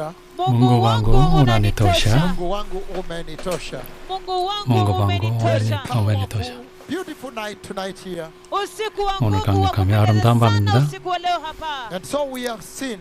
umenitosha. Mungu wangu unanitosha. Mungu wangu umenitosha. Mungu wangu umenitosha. umeni- umenitosha. Beautiful night tonight here. 오늘 강력함이 아름다운 sana 밤입니다. usiku wa leo hapa. And so we have seen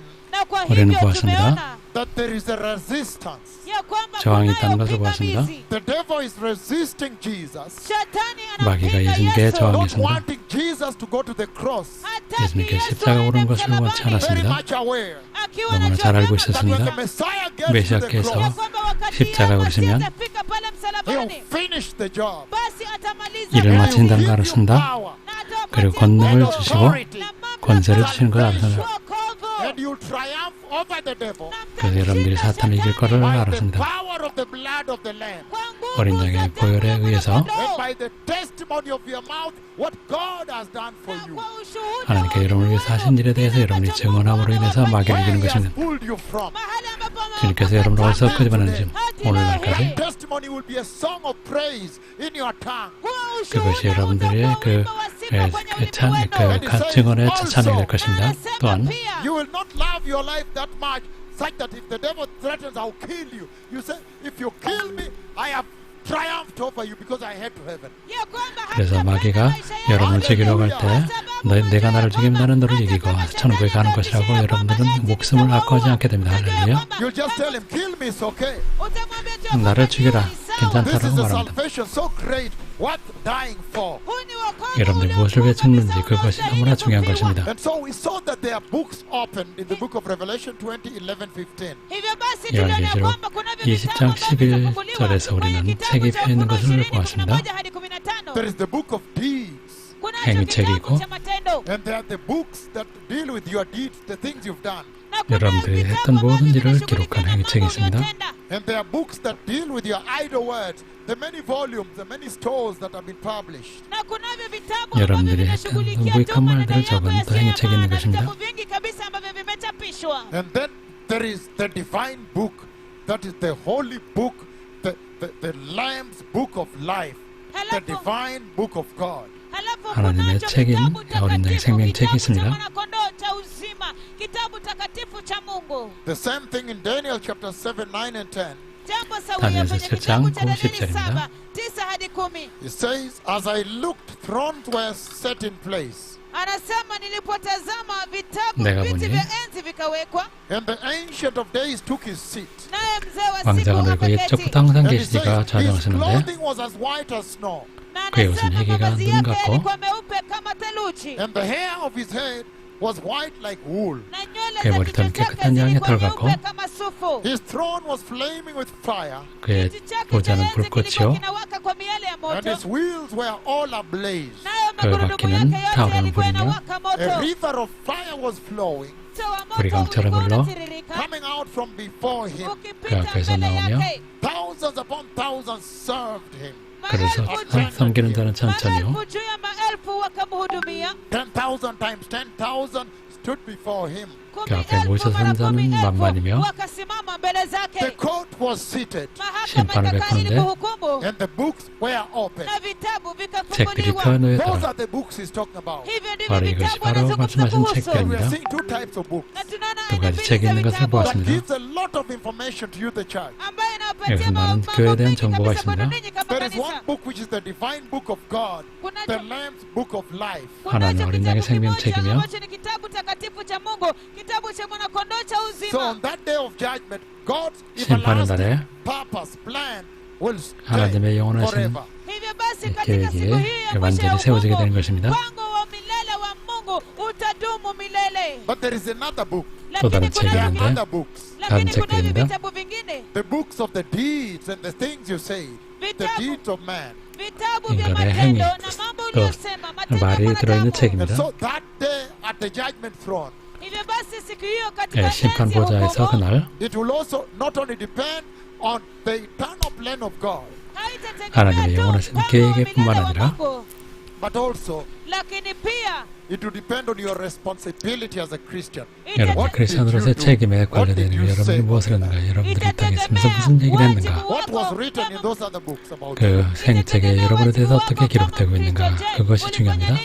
우리는 보았습니다. tumeona that there is a resistance. ya kwamba 저항이 있다는 것을 보았습니다. pingamizi. The devil is resisting Jesus, Shetani 마귀가 예수님께 Yesu. 저항- not 당했습니다. wanting Jesus to go to the cross. Hataki 예수님께 십자가 오르는 것을 원치. 않았습니다. Very much aware Akiwa 너무나 잘 알고 vyema that when 있었습니다. the Messiah gets to the 메시아께서 yeye 오르시면 일을 마친다는 Na atawapatia 그리고 권능을 and 주시고 권세를 주시는 걸 알았습 그래서 여러분들이 사탄을 이길 거를 알았습니다. Power of the blood of the Lamb. kwa nguvu 어린 양의 보혈에 의해서 mwanakondoo. and by the testimony of your mouth what God has done for Na you. kwa ushuhuda 하나님께 여러분을 위해서 하신 일에 대해서 여러분이 증언함으로 인해서 마귀를 이기는 것입니다. pulled you from. mahali ambapo 주님께서 여러분을 어디서 끄집어내는지 오늘날까지 That testimony will be a song of praise in your tongue. 그것이 여러분들의 그, 에, 그, 찬, 그 가- 증언의 찬양이 될 것입니다. 또한 You will not love your life that much, such that if the devil threatens, I'll kill you. You say, if you kill me, I have triumphed over you because I head to heaven. 그래서 마귀가 여러분을 죽이려고 할 때 내가 나를 죽이면 나는 너를 이기고 천국에 가는 것이라고 여러분들은 목숨을 아까워하지 않게 됩니다. 할렐루야. 나를 죽여라. 괜찮다라고 말합니다. 여러분들이 무엇을 왜 죽는지 그것이 너무나 중요한 것입니다. And so we saw that there are books opened in the book of Revelation 20, 11, 15. 요한계시록 20장 11절에서 우리는 책이 펴 있는 것을 보았습니다. 행위책이고 And there are the books that deal with your deeds, the things you've done. 여러분들이 했던 모든 일을 기록한 행위책이 있습니다. And there are books that deal with your idle words, the many volumes, the many stores that have been published. 여러분들이 했던 무익한 말들을 적은 또 행위책이 있는 것입니다. And then there is the divine book, that is the holy book, the, the, the Lamb's book of life, the divine book of God. 하나님의 책인 어린 양의 생명책이 있습니다. The same thing in Daniel chapter 7, 9, and 10. Jambo sawia 다니엘서 kwenye 7장 kitabu cha Danieli 9-10절입니다. saba, tisa hadi kumi. It says, As I looked, thrones were set in place, Anasema nilipotazama vitabu viti vya enzi vikawekwa, and the Ancient of Days took his seat. naye mzee wa 왕자가 siku akaketi. 옛적부터 항상 And it 계시리가 says, his 좌정하시는데 clothing was as white as snow, Na 그의 옷은 anasema 희기가 mavazi 눈 yake 같고 yalikuwa meupe kama theluji, and the hair of his head was white like wool. na nywele 그의 za 머리털은 kichwa chake 깨끗한 양의 zilikuwa 털 같고 nyeupe kama sufu. His throne was flaming with fire, 그의 Kiti chake cha 보좌는 enzi kilikuwa 불꽃이요 kinawaka kwa miale ya and moto, his wheels were all ablaze. nayo 그 magurudumu 바퀴는 yake yote 타오르는 yalikuwa 불이며 yanawaka A moto. river of fire was flowing, Mto wa moto 불이 강처럼 ulikuwa 흘러 unatiririka, coming out from before him. ukipita 그 앞에서 mbele 나오며 yake. Thousands upon thousands served him. 그래서 Maelfu 섬- 섬기는 자는 천천히요 maelfu juu ya maelfu wakamhudumia. 10,000 times 10,000 stood before him. 그 앞에 elfu 모셔 mara 선 자는 kumi elfu 만만이며 심판을 vitabu 책들이 vikafunguliwa. 펴 Those 놓였더라. are the books he's talking about. Hivyo ndivyo 바로 이것이 바로 말씀하신 책들입니다. are seeing two types of books Na tunaona 두 가지 책이 있는 것을 보았습니다. gives a lot of information to you, the church. ambayo inawapatia 여기서 많은 교회에 대한 정보가 있습니다. ninyi kama There is one kanisa. book which is the divine book of God, Kunacho- the Lamb's book of life. 하나님 어린 양의 생명책이며 So on that day of judgment, God's 심판의 날에 everlasting purpose, plan will stay forever. 계획이 완전히 세워지게 되는 것입니다. But there is another book. 또 다른 책이 There are kuna 있는데 vitabu vingine, The books of the deeds and the things you say, the deeds of man. 인간의 행위, 또 말이 들어있는 mwanadamu. And 책입니다. so that day at the judgment throne, 예, 심판 보좌에서 그날 it will also not only depend on the eternal plan of God, haitategemea 하나님의 영원하신 계획뿐만 milele wa 아니라 Mungu, but also lakini pia it will depend on your responsibility as a Christian. 여러분 크리스천으로서의? 책임에 관련된 여러분이? 무엇을 했는가 여러분들이 이 땅에 있으면서 무슨 얘기를 했는가 What was written in those other books about 그? 생책에 여러분에 대해서 어떻게 기록되고 있는가 그것이 중요합니다.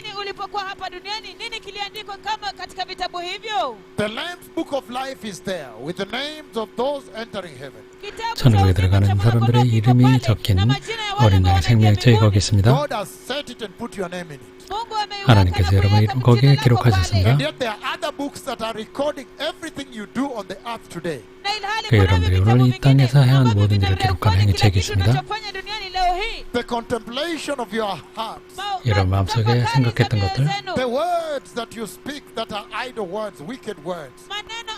Alipokuwa hapa duniani nini kiliandikwa kama katika vitabu hivyo The Lamb's Book of Life is there with the names of those entering heaven. 천국에 들어가는 사람들의 이름이 적힌 na majina ya wale 어린 ambao 양의 생명책이 거기 있습니다. 하나님께서 na 여러분 kuiweka 이름 거기에 기록하셨습니다. 그 여러분들이 오늘 이 땅에서 ambavyo 모든 일을 vinarekodi 행위책이 있습니다. 여러분 마음속에 생각했던 것들,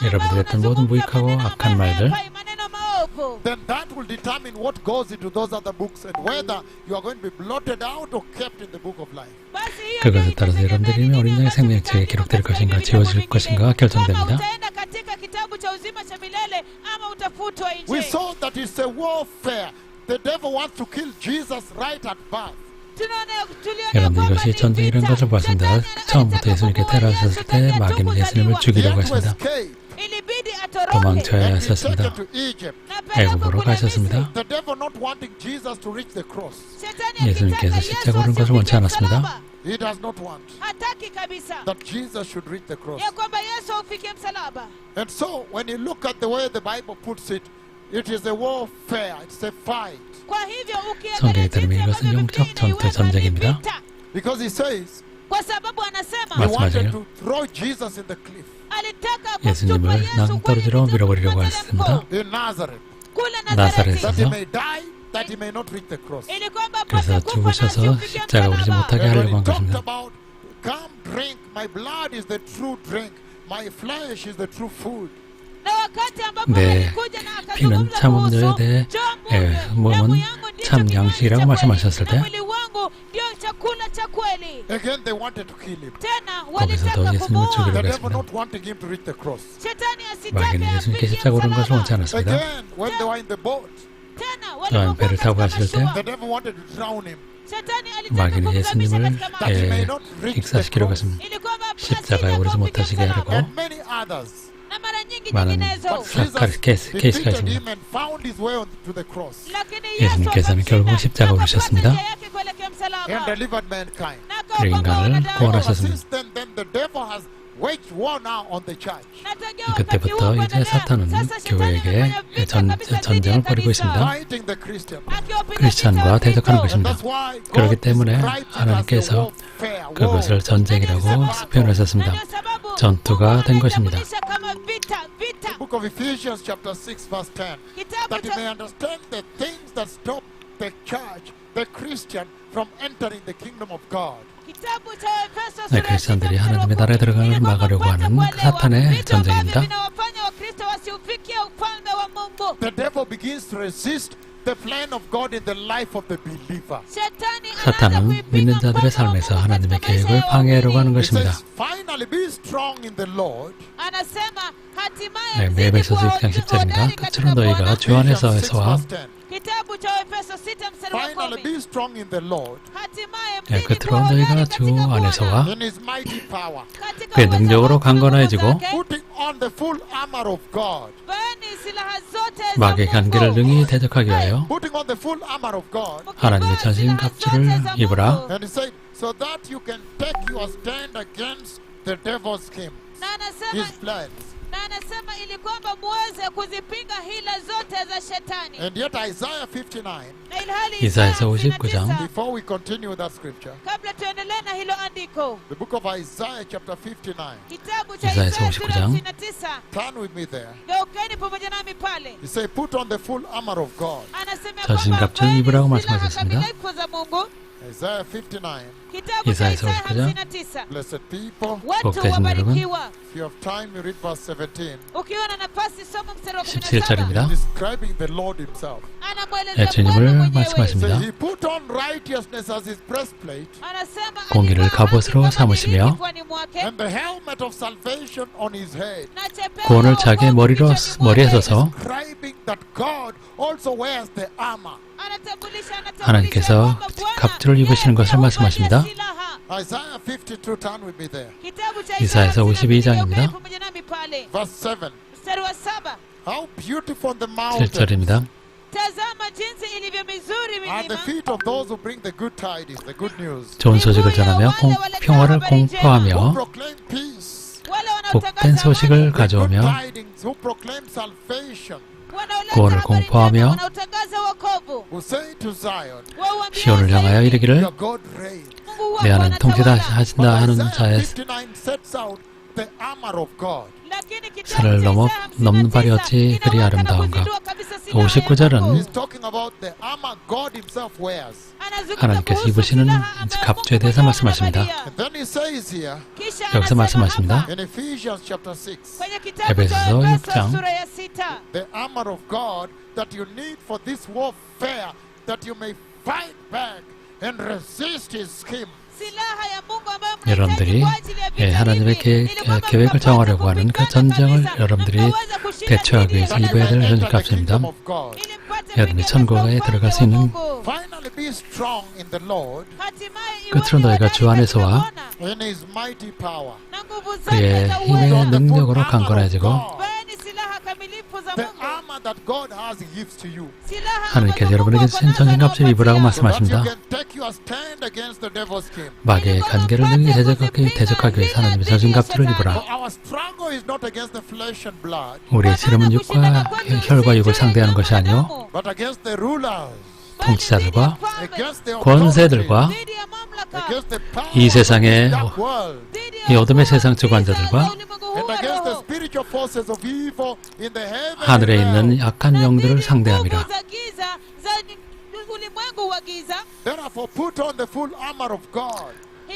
여러분들이 했던 모든 무익하고 악한 말들, Then that will determine what goes into those other books and whether you are going to be blotted out or kept in the book of life. 그것에 따라서 여러분들이 ni nini 어린 양의 ambacho 생명책에 기록될 것인가 지워질. 것인가 결정됩니다. We saw that it's a warfare. The devil wants to kill Jesus right at birth. Kwamba 이것이 전쟁이라는. 것을 보았습니다. Shetani 처음부터 예수님께 Yesu 때 마귀는 예수님을 죽이려고 했습니다. escape ilibidi atoroke 도망쳐야 and be 했었습니다. taken to Egypt. na pelekwa 애굽으로 kule 가셨습니다. Misri. The devil not wanting Jesus to reach the cross. Shetani 예수님께서 akitaka 십자가 Yesu 오른 것을 원치 asifikie 않았습니다. msalaba. He does not want hataki kabisa that Jesus should reach the cross. ya kwamba yesu aufikie msalaba And so when you look at the way the Bible puts it, it is a warfare, it's a fight. kwa hivyo 성경에 ukiangalia 따르면 jinsi 이것은 ambavyo 영적 Biblia 전투의 inaiweka ni 전쟁입니다. vita. Because he says kwa sababu anasema he 맞- wanted 맞아요. to throw Jesus in the cliff alitaka 예수님을 kumtupa Yesu 낭떠러지로 kwenye 밀어버리려고 mteremko. 했습니다. in Nazareth kule 나사렛에서 Nazareti that he may die, that he may not reach the cross. ili kwamba 그래서 apate kufa na 죽으셔서 asiufikie 십자가 오르지 msalaba. come drink, my blood is the true drink, my flesh is the true food. 네, 피는 akazungumza 참 kuhusu, 음료에 대해 "Njoo 예, 몸은 참 양식이라고 말씀하셨을 때 chakula cha kweli Again, they wanted to kill him. tena 거기서도 walitaka 예수님을 kumuua 죽이려고 The devil not wanting him to reach the cross. shetani asitake 마귀는 예수님께 afikie 십자가 오른 것을 원치. 않았습니다. Again, when they were in the boat, tena 또한 배를 타고 가실 때 the devil wanted to drown him. 마귀는 예수님을 예, not reach the 익사시키려고. 했습니다. 십자가에 오르지 못하시게. 하려고 많은 케이스, 케이스가 있습니다. 예수님께서는 결국 십자가 그리고 akaokoa 인간을 구원하셨습니다. 그때부터 이제 사탄은 교회에게 전- 전쟁을 벌이고. 있습니다. Vita 대적하는. 것입니다. 그렇기 때문에 하나님께서. 그것을 전쟁이라고 표현하셨습니다. 전투가 된 것입니다. anaitambulisha kama vita, vita. The book of Ephesians chapter 6 verse 10. Kitabu That you cha may understand the things that stop the church, the Christian, from entering the kingdom of God. kitabu cha Efeso 네, sita 하나님의 나라에. 들어가는 막으려고 하는 kuelewa 사탄의 전쟁입니다. The devil begins to resist the plan of God in the life of the believer. Shetani anaanza 사탄은 믿는 자들의 삶에서 하나님의 계획을 방해하려고 하는 것입니다. says, finally be strong in the Lord. anasema hatimaye 네, kuwa 6장 10절입니다. hodari 끝으로 너희가. 주 안에서 Ephesians 6 해서와 verse 10. kitabu cha Efeso 6 mstari wa Finally be strong in the Lord, hatimaye 네, mzidi 끝으로 너희가 주. 안에서와 in his mighty power, Katika 그의 능력으로 강건해지고 zake, putting on the full armor of God. vaeni silaha zote za 마귀의 Mungu. 관계를 능히 대적하기 위하여 Putting on the full armor of God. 하나님의 silaha 갑주를 입으라. Mungu. And he said, so that you can take your stand against the devil's schemes, na anasema his plans. anasema ili kwamba muweze kuzipinga hila zote za shetani. And yet Isaiah 59, na ilhali Isaya 59, before we continue that scripture, kabla tuendelee na hilo andiko, the book of Isaiah chapter 59, kitabu cha Isaya 59, turn with me there. Geukeni pamoja nami pale. He say put on the full armor of God. Anasema kwamba vaeni silaha kamilifu za Mungu. Kitabu cha 이사야서 Isaya 59 59 blessed people. watu 복되신 wabarikiwa If you have time, you read verse 17, ukiwa na nafasi soma mstari wa 17 17절입니다. describing the Lord himself. anamwelezea 네, 주님을 말씀하십니다. Alivaa 갑옷으로 삼으시며 구원을 wokovu 머리로 머리에 mwake. 서 하나님께서 갑주를 입으시는 것을 말씀하십니다. huvalia silaha. Isaiah 52, turn with me there. kitabu cha 이사야서 Isaya 52 장입니다. pamoja nami pale Verse 7. mstari wa saba How beautiful on the mountain 7절입니다. tazama jinsi ilivyo mizuri At the milima feet of those who bring the good tidings, the good news. 좋은 소식을 전하며 공- 평화를 공포하며 복된 소식을 가져오며 구원을 공포하며 시온을 향하여 이르기를 내 하나님 통치다 anatawala. 하신다 하는 자의 59 sets out the armor of God. lakini kitabu 산을 넘어 넘는 발이 59 어찌 그리 아름다운가. Kuzindua kabisa silaha ya 59절은 Mungu. He's talking about the armor God himself wears. Anazungumza 하나님께서 입으시는 갑주에 대해서 말씀하십니다. anavalia. And then he says here Kisha 여기서 말씀하십니다. hapa, in Ephesians chapter 6, kwenye kitabu cha 에베소서 Efeso 육 장. 여러분들이 예, 하나님의 계획, mkapate 정하려고 하는 그 전쟁을 여러분들이 대처하기 위해서 입어야 될 mpate 여러분이 천국에 들어갈 수 있는 끝으로 너희가 주 안에서 katika 와 Bwana, in his mighty power. na nguvu 그의 힘의. 능력으로 강건해지고 The Mungu. armor that God has he gives to you. Silaha 하나님께서 여러분에게 ako nazo 전신갑주를 입으라고 말씀하십니다. 마귀의 간계를 능히 대적하기, 대적하기 위해서 하나님의 전신갑주를 For 입으라. 우리의 씨름은 육과 혈과 육을 상대하는 것이 아니요 통치자들과 권세들과 이 세상의 이 어둠의 세상 주관자들과 하늘에 있는. 약한 영들을 상대함이라. Hivyo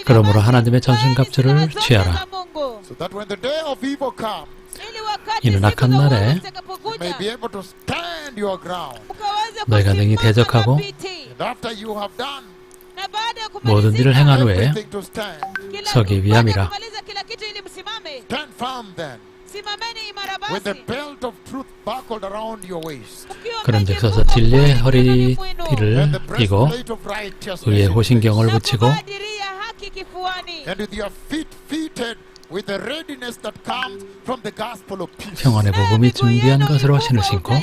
그러므로 하나님의 전신갑주를 취하라. 이는 악한 날에 너희가 능히 대적하고 모든 일을 행한 후에 서기 위함이라. 그런즉 서서 진리의 허리띠를 띠고 의의 호신경을 붙이고 평안의 복음이 준비한 것으로 ifungwe 신을 신고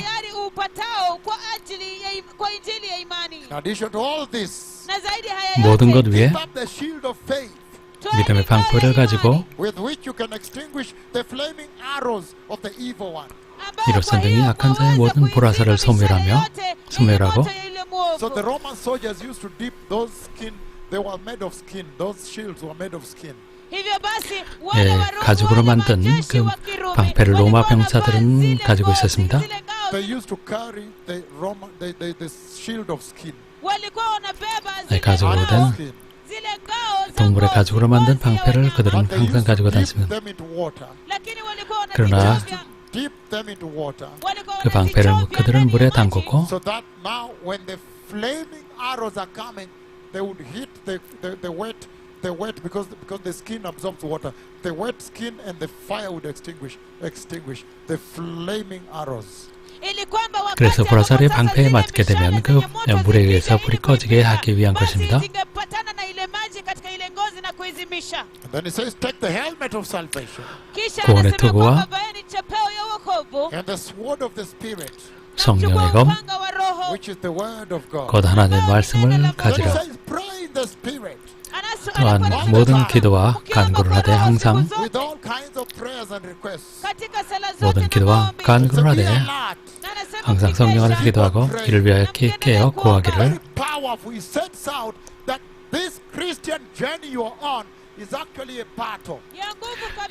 모든 것 위에 keep up the shield of faith toeni 믿음의 방패를 가지고 with which you can extinguish the flaming arrows of the evil one. ambayo 이로써 hiyo 악한 자의 모든 mishale 소멸하며 소멸하고 예, 가죽으로 만든 그 방패를 로마 병사들은 가지고 있었습니다. 네, 가죽으로 된 동물의 가죽으로 만든 방패를. 그들은 항상 가지고 다녔습니다. 그러나 그 방패를 그들은 물에. 담궜고 The wet because because the skin absorbs water. The wet skin and the fire would extinguish extinguish the flaming arrows. 그래서 보라살이 방패에 맞게 되면 그 물에 의해서 불이 꺼지게 하기 위한 것입니다. 구원의 투구와 성령의 검, upanga wa Roho. which is the word of God. 곧 하나님의 말씀을 가지라. 또한 모든 기도와 간구를 하되 항상 모든 기도와 간구를 하되 항상 성령 안에서 기도하고 이를 위하여 키- 깨어 구하기를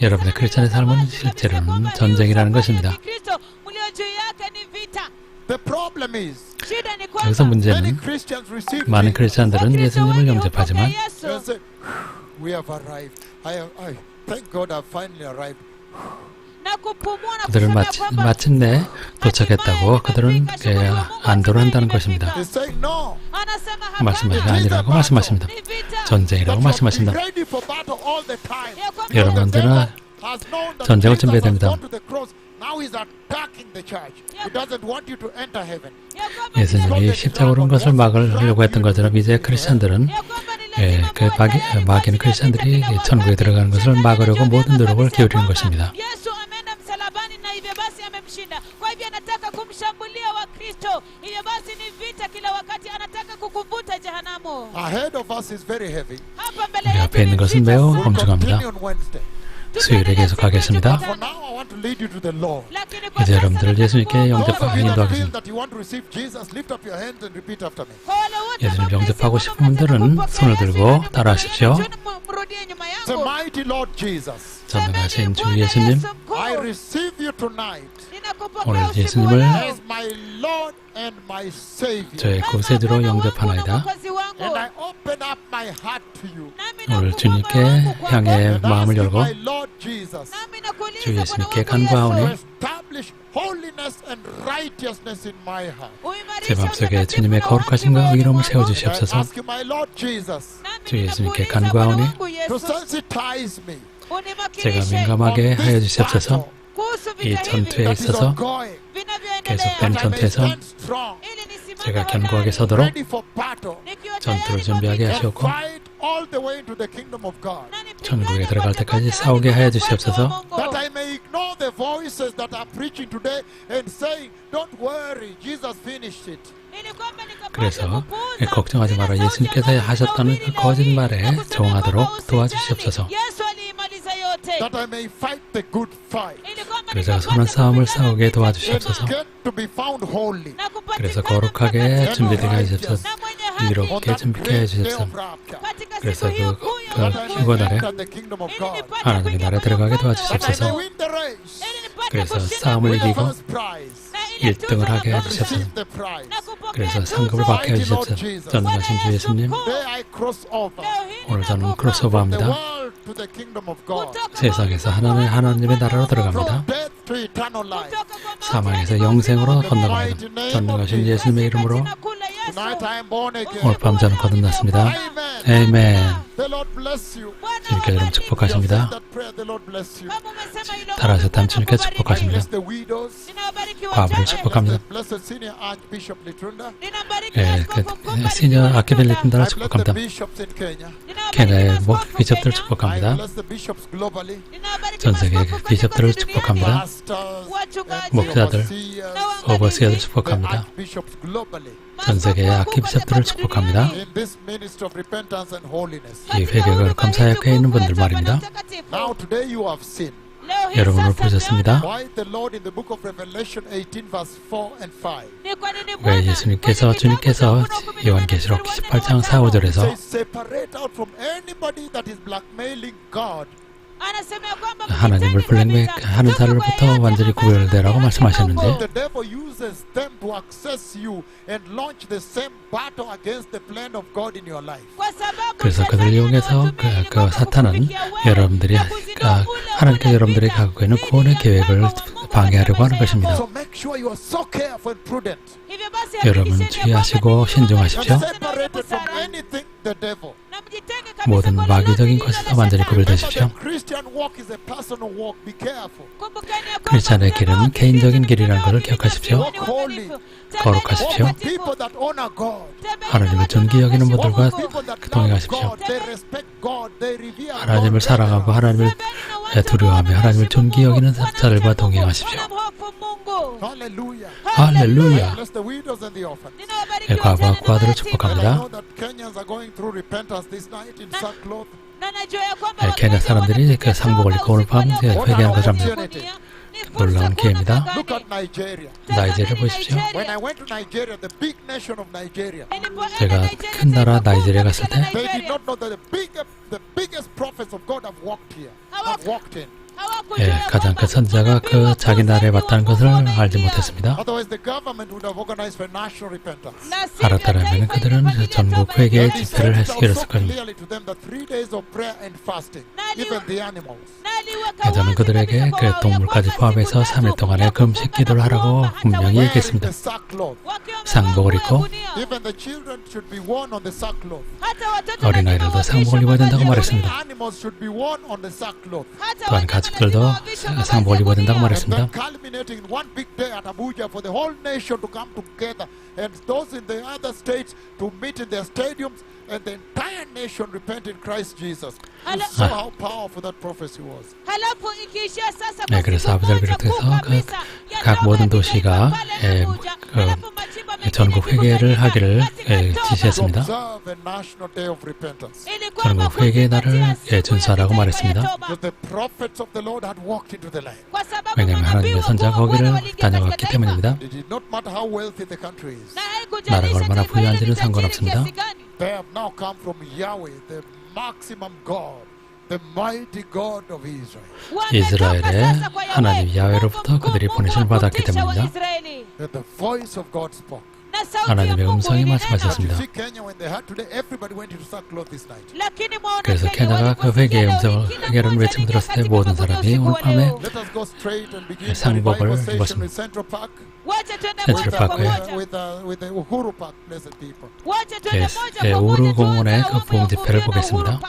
여러분의 크리스천의 삶은 실제로는 전쟁이라는 것입니다. 여기서 문제는 많은 크리스천들은 예수님을 영접하지만 그들은 마치, 마침내 도착했다고 그들은 그 안도를 한다는 것입니다. He's saying, "No, anasema hapana, 말씀하시기 아니라고 말씀하십니다. 전쟁이라고 that you 말씀하십니다. be ready for battle all the time." Ya kwamba 여러분 The devil 언제나 has known that 전쟁을 준비해야 됩니다. Now he's attacking the church. He doesn't want you to enter heaven. 예수님이 십자가로 온 것을 막으려고 했던 것처럼 이제 크리스천들은 예, 그 마귀, 마귀는 크리스천들이 천국에 들어가는 것을 막으려고 모든 노력을 기울이는 것입니다. Yesu ameenda msalabani na hivyo basi amemshinda kumshinda kwa hivyo anataka kumshambulia wakristo hivyo basi ni vita kila wakati anataka kukuvuta jehanamu Ahead of us is very heavy. hapa mbele 우리 yetu 앞에 있는 ni 것 수요일에 계속하겠습니다. 이제 여러분들을 예수님께 feel 인도하겠습니다. 예수님 영접하고 싶은 분들은 손을 들고 따라하십시오. 전능하신 주 예수님, 오늘 예수님을 leo. as my Lord and my Savior. 저의 구세주로 영접하나이다. Mwokozi wangu. And I open up my heart to you. Nami 오늘 주님께. 향해 마음을 ask you, 열고 my Lord Jesus, Nami nakuuliza 주 예수님께 간구하오니 to Yesu, establish holiness and righteousness in my heart. uimarishe 제 마음속에 주님의 uadilifu 의로움을 세워주시옵소서 ask you, my Lord Jesus, Nami 주 예수님께 간구하오니 제가 민감하게 하여 주시옵소서 이 전투에 있어서 may 전투에서 제가 견고하게 서도록 전투를 준비하게 하시옵고 천국에 들어갈 때까지 싸우게 하여 주시옵소서. 그래서 걱정하지 마라. 예수님께서 하셨다는 그 거짓말에 정하도록 도와주시옵소서. 그래서 선한 싸움을 싸우게 도와주시옵소서. 그래서 거룩하게 준비되게 해주옵소서. 이롭게 준비케 해주옵소서. 그래서 그- 그. 휴거 날에 God. nipate 하나님의 나라에 들어가게 도와주시옵소서. 그래서 싸움을 이기고 first prize. na ile 1등을 tuzo 하게 kupokea 그래서. 상급을 받게 해주시옵소서. 전능하신 주 예수님, 오늘 저는 ninavuka 크로스오버 from the 합니다. world to the kingdom of God. kutoka 세상에서 하나님의 하나님의 나라로. 들어갑니다. 사망에서 영생으로. 건너갑니다. 전능하신 예수님의 이름으로 오늘 밤 저는 거듭났습니다. 에이멘. The Lord bless you. Bwana 주님께 여러분 축복하십니다. 따라하셨다면 주님께. 축복하십니다. 과부를. 축복합니다. 예, 그 시니어 the 축복합니다. Bishops in Kenya. Ninawabariki 케냐의 maaskofu 목 비숍들 Kenya. I 축복합니다. 전 세계 비숍들을. 축복합니다. 목사들, the 축복합니다. 전 세계의 kote kote 축복합니다. 이 회개가 감사하게 있는 분들 말입니다. 여러분을 보셨습니다. tumeona why the Lord in the book of Revelation 18 verse 4 and 5 ni kwa nini 왜 예수님께서 주님께서 요한계시록 mstari wa nne 18장 na 4, wa tano, 5절에서 says separate out from anybody that is blackmailing God anasema ya kwamba 하나님을 자로부터 kwa yeyote 완전히 구별되라고 말씀하셨는데 To access you and launch the same battle against the plan of God in your life 그래서 그들을 이용해서 그, 그 사탄은 여러분들이 아, 하나님께 여러분들이 갖고 있는 구원의 계획을 방해하려고 하는 것입니다. so make sure you are so careful and prudent Hivyo basi 여러분 주의하시고 신중하십시오. 모든 마귀적인 것에서 완전히 구별되십시오. the Christian walk is a personal walk be careful Kumbukeni ya kwamba 크리스찬의 길은 개인적인 길이라는 것을 기억하십시오. 거룩하십시오. walk with people that honor God 하나님을 존귀 여기는 분들과 동행하십시오. God they respect God they revere 하나님을 God 사랑하고 하나님을 두려워하며 하나님을 존귀 여기는 자들과 동행하십시오. 할렐루야. 예, 과부와 과들을 축복합니다. 예, 케냐 사람들이 그 상복을 입고 오늘 밤 예, 것을 합니다. 놀라운 기회입니다. look at Nigeria 나이지리아 보십시오. when I went to Nigeria the big nation of Nigeria 제가 큰 나라 나이지리아 갔을 때 예, 가장 큰 선자가 그 자기 나라에 왔다는 것을 알지 못했습니다. 알았더라면 그들은 전국 회개 And he 집회를 쓸 겁니다. 저는 그들에게 그 동물까지 포함해서 3일 동안의 금식 기도를 하라고 분명히 얘기했습니다. 상복을 입고. 어린아이들도 상복을 입어야 된다고 말했습니다. 또한 상복을 입어야 된다고 And 말했습니다. then culminating in one big day at Abuja for the whole nation to come together and those in the other states to meet in their stadiums and the entire nation repent in Christ Jesus. You Hello. saw how powerful that prophecy was. halafu ikiishia sasa 네, 그래서 moja 비롯해서 그 각 모든 도시가 에, 그 전국 회개를 하기를. To 지시했습니다. 전국 회개의 날을 예, 준수하라고 말했습니다. 왜냐하면 하나님의 Bwana 거기를 다녀왔기. 때문입니다. 나라가 얼마나 부유한지는 상관없습니다. 이스라엘의 하나님 Mungu 그들이 보내심을 받았기 때문입니다. 하나님의 음성이 말씀하셨습니다. 그래서 케냐가 그 회개의 음성을 회개를 외침 들었을 때 모든 사람이 오늘 밤에 leo. Let us go straight and begin the 상복을 revival session 입었습니다. with Central Park, Wacha tuende Central moja Park kwa 에 with, moja. with, uh, with the Uhuru Park, blessed people. Wacha tuende Yes, moja 예, 우루 공원의 그 부흥 집회를 보겠습니다.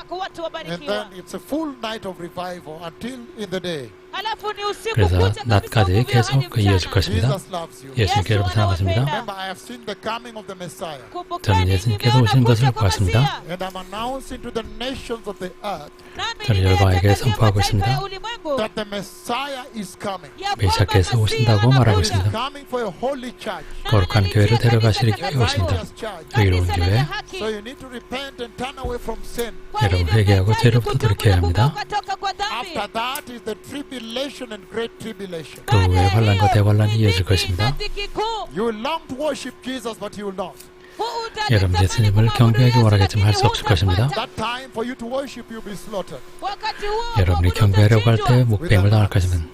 그래서 낮까지 계속 그 이어질. 것입니다. Jesus loves you. 예수님께 예수 여러분 사랑하십니다. 안awapenda. Remember, I have seen the coming of the Messiah. Kumbukeni, 저는 예수님께서 오시는 것을 보았습니다. Masia. And I'm announcing to the nations of the earth Nami 저는 여러분에게 선포하고 있습니다. ya ulimwengu that the Messiah is coming. ya kwamba 메시아께서 오신다고. 말하고 있습니다. coming for a holy church, Na 거룩한 교회를 데려가시기. 여기로 온 Kanisa lenye 교회 haki. So you need to repent and turn away from sin. Kwa 여러분 회개하고 죄로부터 돌이켜야 합니다. 그 후에 환란과 대환란이 이어질 것입니다. You will long to worship Jesus, but you will not. 여러분 예수님을 경배하기 원하겠지만 할 수 없을 것입니다. That time for you to worship, you'll be slaughtered. 여러분이 경배하려고 할 때 목뱀을 당할 것이면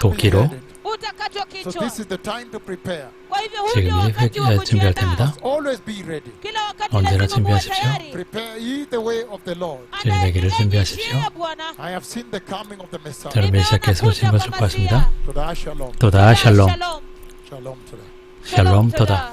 도끼로 So kichwa. this is the time to prepare. Kwa hivyo huu 지금이 ndio wakati wa 회- 준비할 kujiandaa. 때입니다. Always be ready. Kila wakati 언제나 준비하십시오. tayari. Prepare ye the way of the Lord. 주님의 길을 준비하십시오. Andaeni njia ya Bwana. I have seen the coming of the Messiah. 저는 메시아께서 오신 것을 보았습니다. Toda shalom. 또다 샬롬 Shalom. Shalom today. 샬롬 또다